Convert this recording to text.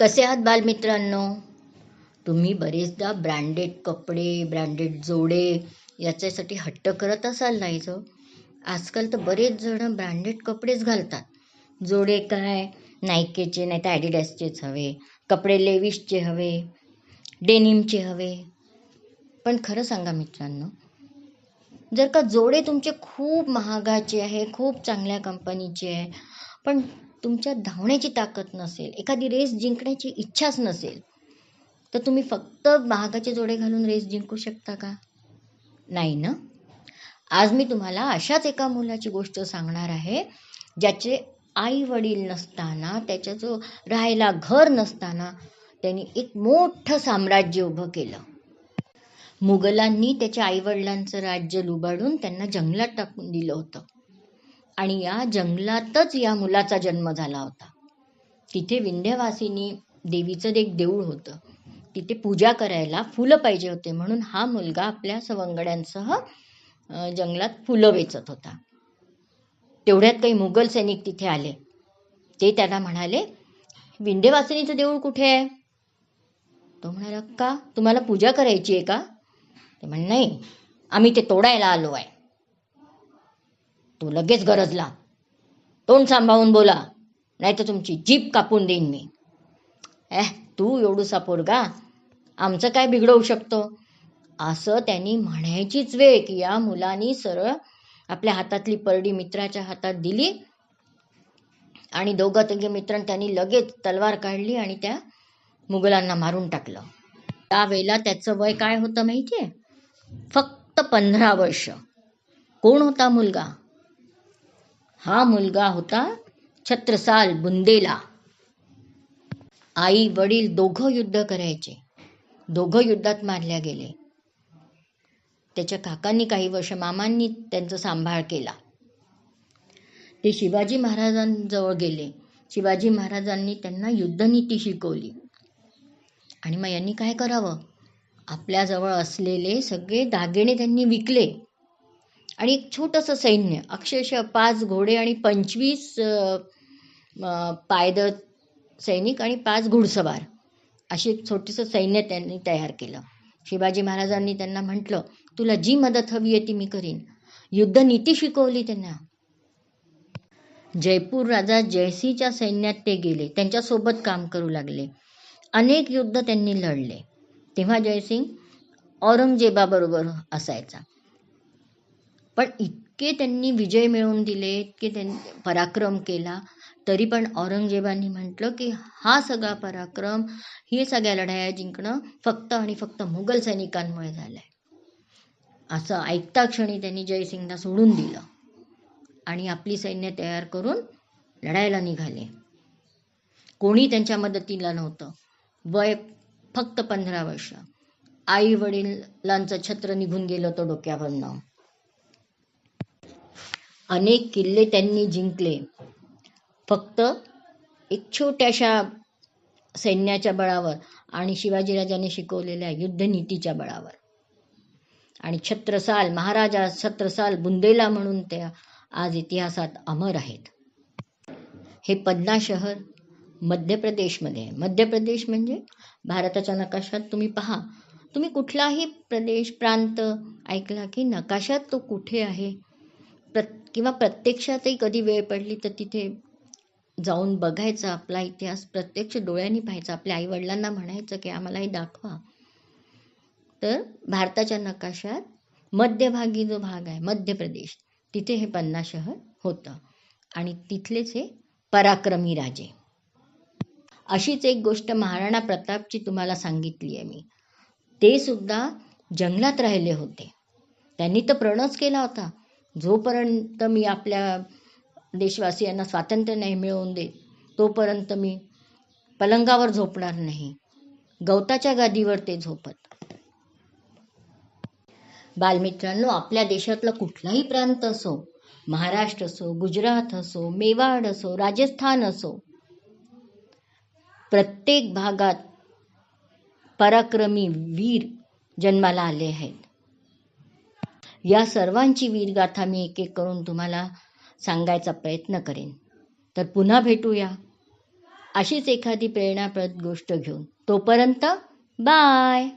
कसे आहात बालमित्रांनो? तुम्ही बरेचदा ब्रँडेड कपडे ब्रँडेड जोडे याच्यासाठी हट्ट करत असाल नाही जो आजकाल तर बरेच जण ब्रँडेड कपडेच घालतात. जोडे काय? नायकेचे नाही तर ॲडिडासचेच हवे. कपडे लेविसचे हवे. डेनिमचे हवे. पण खरं सांगा मित्रांनो जर का जोडे तुमचे खूप महागाचे आहे खूप चांगल्या कंपनीचे आहे पण तुमच्या धावण्याची ताकद नसेल एखादी रेस जिंकण्याची इच्छाच नसेल तर तुम्ही फक्त महागाचे जोडे घालून रेस जिंकू शकता का? नाही ना? आज मी तुम्हाला अशाच एका मुलाची गोष्ट सांगणार आहे ज्याचे आई वडील नसताना त्याच्या जो राहायला घर नसताना त्यांनी एक मोठं साम्राज्य उभं केलं. मुघलांनी त्याच्या आईवडिलांचं राज्य लुबाडून त्यांना जंगलात टाकून दिलं होतं. आणि या जंगलातच या मुलाचा जन्म झाला होता. तिथे विंध्यवासिनी देवीचं एक देऊळ होतं. तिथे पूजा करायला फुलं पाहिजे होते म्हणून हा मुलगा आपल्या सवंगड्यांसह जंगलात फुलं वेचत होता. तेवढ्यात काही मुघल सैनिक तिथे आले. ते त्याला म्हणाले विंध्यवासिनीचं देऊळ कुठे आहे? तो म्हणाला का तुम्हाला पूजा करायची आहे का? ते म्हण नाही आम्ही ते तोडायला आलो आहे. तो लगेच गरजला तोंड सांभाळून बोला नाही तर तुमची जीप कापून देईन मी. एह तू एवढूसा पोरगा आमचं काय बिघडवू शकतो? असं त्यांनी म्हणायचीच वेळ की या मुलांनी सरळ आपल्या हातातली परडी मित्राच्या हातात दिली आणि दोघं तिघे मित्र त्यांनी लगेच तलवार काढली आणि त्या मुघलांना मारून टाकलं. त्यावेळेला त्याचं वय काय होतं माहिती आहे फक्त पंधरा वर्ष. कोण होता मुलगा? हा मुलगा होता छत्रसाल बुंदेला. आई वडील दोघं युद्ध करायचे. दोघं युद्धात मारल्या गेले. त्याच्या काकांनी काही वर्ष मामांनी त्यांचा सांभाळ केला. ते शिवाजी महाराजांजवळ गेले. शिवाजी महाराजांनी त्यांना युद्धनीती शिकवली. आणि मग यांनी काय करावं? आपल्याजवळ असलेले सगळे दागिने त्यांनी विकले. आणि एक छोटंसं सैन्य अक्षरशः पाच घोडे आणि पंचवीस पायदळ सैनिक आणि पाच घुडसवार अशी एक छोटंसं सैन्य त्यांनी तयार केलं. शिवाजी महाराजांनी त्यांना म्हटलं तुला जी मदत हवी आहे ती मी करीन. युद्धनीती शिकवली त्यांना. जयपूर राजा जयसिंहच्या सैन्यात ते गेले. त्यांच्यासोबत काम करू लागले. अनेक युद्ध त्यांनी लढले. तेव्हा जयसिंग औरंगजेबाबरोबर असायचा. पण इतके त्यांनी विजय मिळवून दिले इतके त्यांनी पराक्रम केला तरी पण औरंगजेबांनी म्हटलं की हा सगळा पराक्रम हे सगळ्या लढाया जिंकणं फक्त आणि फक्त मुघल सैनिकांमुळे झालं आहे असं ऐकता क्षणी त्यांनी जयसिंगला सोडून दिलं. आणि आपली सैन्य तयार करून लढायला निघाले. कोणी त्यांच्या मदतीला नव्हतं. वय फक्त पंधरा वर्ष. आई वडिलांचं छत्र निघून गेलं होतं डोक्यावरनं. अनेक किल्ले त्यांनी जिंकले. फक्त एक छोट्याशा सैन्याच्या बळावर आणि शिवाजीराजांनी शिकवलेल्या युद्धनीतीच्या बळावर. आणि छत्रसाल महाराजा छत्रसाल बुंदेला म्हणून त्या आज इतिहासात अमर आहेत. हे पदना शहर मध्य प्रदेशमध्ये आहे. मध्य प्रदेश म्हणजे भारताच्या नकाशात तुम्ही पहा. तुम्ही कुठलाही प्रदेश प्रांत ऐकला की नकाशात तो कुठे आहे? प्र किंवा प्रत्यक्षातही कधी वेळ पडली तर तिथे जाऊन बघायचा आपला इतिहास प्रत्यक्ष डोळ्यांनी पाहायचा आपल्या आईवडिलांना म्हणायचं की आम्हाला हे दाखवा. तर भारताच्या नकाशात मध्यभागी जो भाग आहे मध्य प्रदेश तिथे हे पन्ना शहर होतं. आणि तिथलेच हे पराक्रमी राजे. अशीच एक गोष्ट महाराणा प्रतापची तुम्हाला सांगितली आहे मी. ते सुद्धा जंगलात राहिले होते. त्यांनी तर प्रणच केला होता. जोपर्यंत मी आपल्या देशवासियांना स्वातंत्र्य नाही मिळवून देत तोपर्यंत मी पलंगावर झोपणार नाही. गवताच्या गादीवर ते झोपत. बालमित्रांनो आपल्या देशातला कुठलाही प्रांत असो महाराष्ट्र असो गुजरात असो मेवाड असो राजस्थान असो प्रत्येक भागात पराक्रमी वीर जन्माला आले आहेत. या सर्वांची वीरगाथा मी एक एक करून तुम्हाला सांगायचा प्रयत्न करेन. तर पुन्हा भेटूया. अशीच एखादी प्रेरणाप्रद गोष्ट घेऊन. तोपर्यंत बाय!